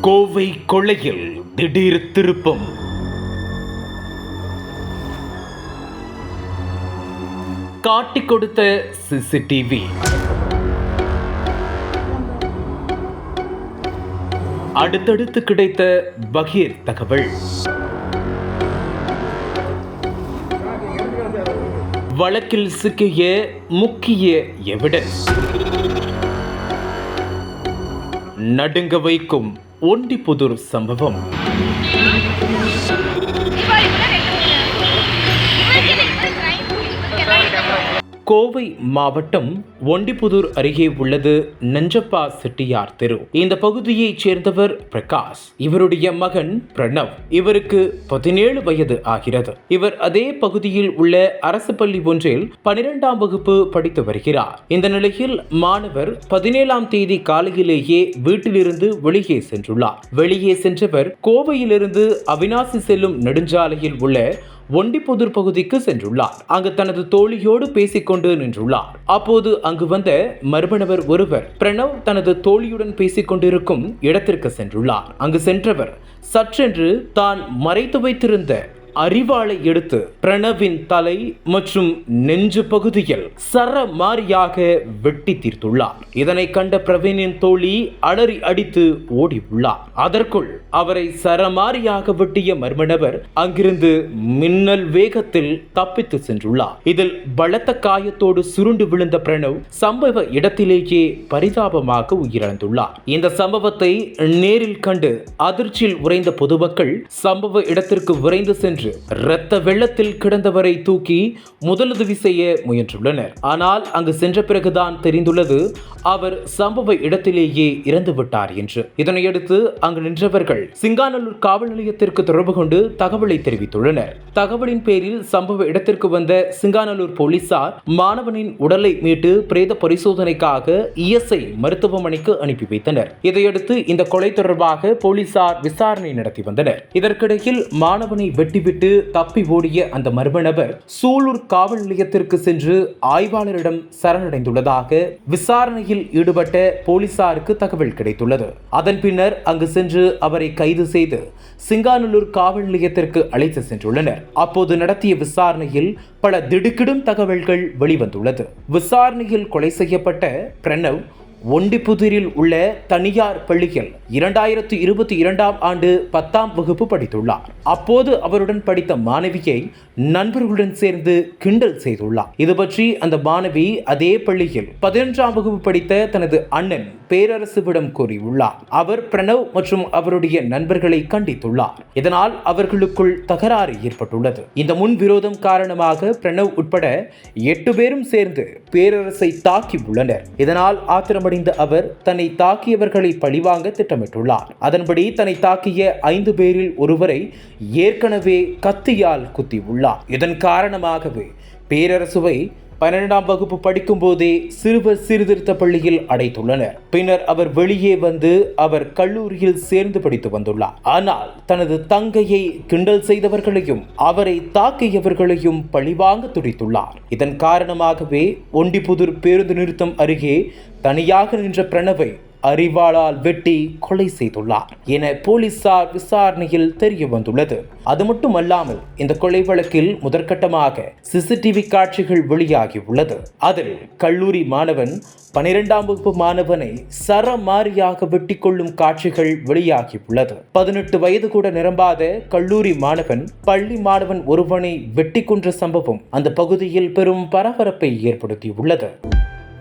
கோவை கொள்ளையில் திடீர் திருப்பம். காட்டிக் கொடுத்த சிசிடிவி. அடுத்தடுத்து கிடைத்த பகீர் தகவல். வழக்கில் சிக்கிய முக்கிய எவிடன்ஸ். நடுங்க வைக்கும் ஒண்டிப்புதூர் சம்பவம். கோவை மாவட்டம் ஒண்டிப்புதூர் அருகே உள்ளது நஞ்சப்பா செட்டியார் தெரு. இந்த பகுதியைச் சேர்ந்தவர் பிரகாஷ். இவருடைய மகன் பிரணவ். இவருக்கு பதினேழு வயது ஆகிறது. இவர் அதே பகுதியில் உள்ள அரசு பள்ளி ஒன்றில் பனிரெண்டாம் வகுப்பு படித்து வருகிறார். இந்த நிலையில் மாணவர் பதினேழாம் தேதி காலையிலேயே வீட்டிலிருந்து வெளியே சென்றுள்ளார். வெளியே சென்றவர் கோவையிலிருந்து அவினாசி செல்லும் நெடுஞ்சாலையில் உள்ள ஒண்டிப்புதூர் பகுதிக்கு சென்றுள்ளார். அங்கு தனது தோழியோடு பேசிக்கொண்டு நின்றுள்ளார். அப்போது அங்கு வந்த மர்மணவர் ஒருவர் பிரணவ் தனது தோழியுடன் பேசிக் கொண்டிருக்கும் இடத்திற்கு சென்றுள்ளார். அங்கு சென்றவர் சற்றென்று தான் மறைத்து வைத்திருந்த அறிவாளை எடுத்து பிரணவின் தலை மற்றும் நெஞ்சு பகுதியில் சரமாரியாக வெட்டி தீர்த்துள்ளார். இதனை கண்ட பிரவீனின் தோழி அலறி அடித்து ஓடி உள்ளார் அதற்குள் அவரை சரமாரியாக வெட்டிய மர்மநபர் அங்கிருந்து மின்னல் வேகத்தில் தப்பித்து சென்றுள்ளார். இதில் பலத்த காயத்தோடு சுருண்டு விழுந்த பிரணவ் சம்பவ இடத்திலேயே பரிதாபமாக உயிரிழந்துள்ளார். இந்த சம்பவத்தை நேரில் கண்டு அதிர்ச்சியில் உறைந்த பொதுமக்கள் சம்பவ இடத்திற்கு விரைந்து சென்று என்று இரத்த வெள்ளத்தில் கிடந்தவரை தூக்கி முதலுதவி செய்ய முயன்றுள்ளனர். ஆனால் அங்கு சென்ற பிறகுதான் தெரிந்துள்ளது அவர் சம்பவ இடத்திலேயே இறந்துவிட்டார் என்று. இதனையடுத்து அங்கு நின்றவர்கள் சிங்காநல்லூர் காவல் நிலையத்திற்கு தொடர்பு கொண்டு தகவலை தெரிவித்துள்ளனர். தகவலின் பேரில் சம்பவ இடத்திற்கு வந்த சிங்காநல்லூர் போலீசார் மாணவனின் உடலை மீட்டு பிரேத பரிசோதனைக்காக இஎஸ்ஐ மருத்துவமனைக்கு அனுப்பி வைத்தனர். இதையடுத்து இந்த கொலை தொடர்பாக போலீசார் விசாரணை நடத்தி வந்தனர். இதற்கிடையில் மாணவனை வெட்டிவிட்டு விட்டு தப்பி ஓடிய அந்த மர்ம நபர் சூலூர் காவல் நிலையத்திற்கு சென்று ஆய்வாளரிடம் சரணடைந்துள்ளதாக விசாரணையில் ஈடுபட்ட போலீசாருக்கு தகவல் கிடைத்துள்ளது. அதன் பின்னர் அங்கு சென்று அவரை கைது செய்து சிங்காநல்லூர் காவல் நிலையத்திற்கு அழைத்து சென்றுள்ளனர். அப்போது நடத்திய விசாரணையில் பல திடுக்கிடும் தகவல்கள் வெளிவந்துள்ளது. விசாரணையில் கொலை செய்யப்பட்ட பிரணவ் ஒண்டிப்புதிரில் உள்ள தனியார் பள்ளியில் இரண்டாயிரத்து இருபத்தி இரண்டாம் ஆண்டு பத்தாம் வகுப்பு படித்துள்ளார். அப்போது அவருடன் படித்த மாணவியை நண்பர்களுடன் சேர்ந்து கிண்டல் செய்துள்ளார். இது பற்றி அந்த மாணவி அதே பள்ளியில் பதினொன்றாம் வகுப்பு படித்த தனது அண்ணன் பேரரசுவிடம் கூறியுள்ளார். அவர் பிரணவ் மற்றும் அவருடைய நண்பர்களை கண்டித்துள்ளார். இதனால் அவர்களுக்குள் தகராறு ஏற்பட்டுள்ளது. இந்த முன் விரோதம் காரணமாக பிரணவ் உட்பட எட்டு பேரும் சேர்ந்து பேரரசை தாக்கி உள்ளனர். இதனால் ஆத்திரமடைந்த அவர் தன்னை தாக்கியவர்களை பழிவாங்க திட்டமிட்டுள்ளார். அதன்படி தன்னை தாக்கிய ஐந்து பேரில் ஒருவரை ஏற்கனவே கத்தியால் குத்தியுள்ளார். இதன் காரணமாகவே பேரரசுவை பன்னிரெண்டாம் வகுப்பு படிக்கும் போதே சிறுவர் சீர்திருத்த பள்ளியில் அடைத்துள்ளனர். பின்னர் அவர் வெளியே வந்து அவர் கல்லூரியில் சேர்ந்து படித்து வந்துள்ளார். ஆனால் தனது தங்கையை கிண்டல் செய்தவர்களையும் அவரை தாக்கியவர்களையும் பழிவாங்க துடித்துள்ளார். இதன் காரணமாகவே ஒண்டிபுதூர் பேருந்து நிறுத்தம் அருகே தனியாக நின்ற பிரணவை அறிவாளால் வெட்டி கொலை செய்துள்ளார் என போலீசார் விசாரணையில் தெரிய வந்துள்ளது. அது மட்டுமல்லாமல் இந்த கொலை வழக்கில் முதற்கட்டமாக சிசிடிவி காட்சிகள் வெளியாகி உள்ளது அதில் கல்லூரி மாணவன் பனிரெண்டாம் வகுப்பு மாணவனை சரமாரியாக வெட்டி கொள்ளும் காட்சிகள் வெளியாகி உள்ளது பதினெட்டு வயது கூட நிரம்பாத கல்லூரி மாணவன் பள்ளி மாணவன் ஒருவனை வெட்டி கொன்ற சம்பவம் அந்த பகுதியில் பெரும் பரபரப்பை ஏற்படுத்தியுள்ளது.